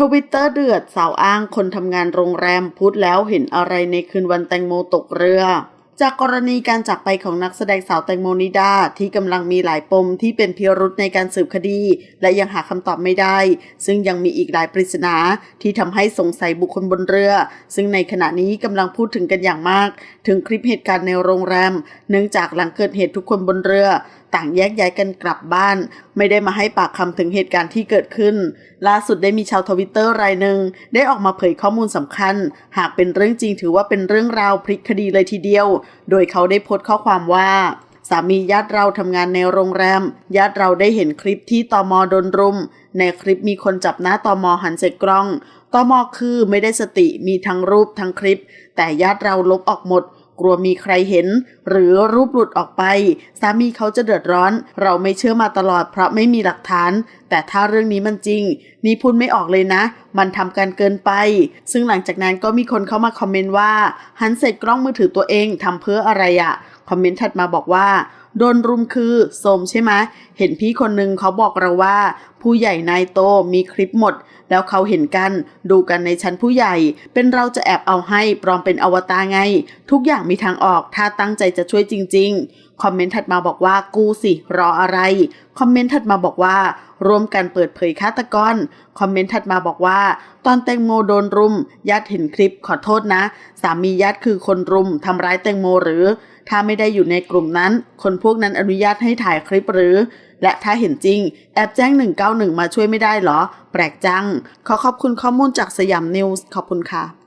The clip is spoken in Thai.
ทวิตเตอร์เดือดสาวอ้างคนทำงานโรงแรมพูดแล้วเห็นอะไรในคืนวันแตงโมตกเรือ จากกรณีการจากไปของนักแสดงสาวแตงโมนิดาที่กำลังมีหลายปมที่เป็นพิรุษในการสืบคดี และยังหาคำตอบไม่ได้ ซึ่งยังมีอีกหลายปริศนาที่ทำให้สงสัยบุคคลบนเรือ ซึ่งในขณะนี้กำลังพูดถึงกันอย่างมาก ถึงคลิปเหตุการณ์ในโรงแรม เนื่องจากหลังเกิดเหตุทุกคนบนเรือ ต่างแยกย้ายกันกลับบ้าน ไม่ได้มาให้ปากคำถึงเหตุการณ์ที่เกิดขึ้น ล่าสุดได้มีชาวทวิตเตอร์รายหนึ่งได้ออกมาเผยข้อมูลสำคัญ หากเป็นเรื่องจริงถือว่าเป็นเรื่องราวพลิกคดีเลยทีเดียว โดยเขาได้โพสต์ข้อความว่าสามีญาติเราทำงานในโรงแรม ญาติเราได้เห็นคลิปที่ตอมโดนรุม ในคลิปมีคนจับหน้าตอมหันใส่กล้องตอมคือไม่ได้สติมีทั้งรูปทั้งคลิป แต่ญาติเราลบออกหมด กลัวมีใครเห็น หรือรูปหลุดออกไป สามีเขาจะเดือดร้อน เราไม่เชื่อมาตลอดเพราะไม่มีหลักฐาน แต่ถ้าเรื่องนี้มันจริง นี่พูดไม่ออกเลยนะ มันทำกันเกินไป ซึ่งหลังจากนั้นก็มีคนเข้ามาคอมเมนต์ว่าหันเสร็จกล้องมือถือตัวเองทำเพื่ออะไรอะคอมเมนต์ถัดมาบอกว่า โดนรุมคือโสมใช่ไหมเห็นพี่คนหนึ่งเขาบอกเราว่า ผู้ใหญ่นายโตมีคลิปหมด แล้วเขาเห็นกันดูกันในชั้นผู้ใหญ่ เป็นเราจะแอบเอาให้ปลอมเป็นอวตารไง ทุกอย่างมีทางออกถ้าตั้งใจจะช่วยจริง ๆ คอมเมนต์ถัดมาบอกว่ากูสิรออะไร คอมเมนต์ถัดมาบอกว่า ร่วมกันเปิดเผยฆาตกร คอมเมนต์ถัดมาบอกว่า ตอนแตงโมโดนรุมญาติเห็นคลิปขอโทษนะ สามีญาติคือคนรุมทำร้ายแตงโมหรือ ถ้าไม่ได้อยู่ในกลุ่มนั้น คนพวกนั้นอนุญาตให้ถ่ายคลิปหรือ และถ้าเห็นจริง แอบแจ้ง 191 มาช่วยไม่ได้เหรอ แปลกจัง ขอขอบคุณข้อมูลจากสยามนิวส์ขอบคุณค่ะ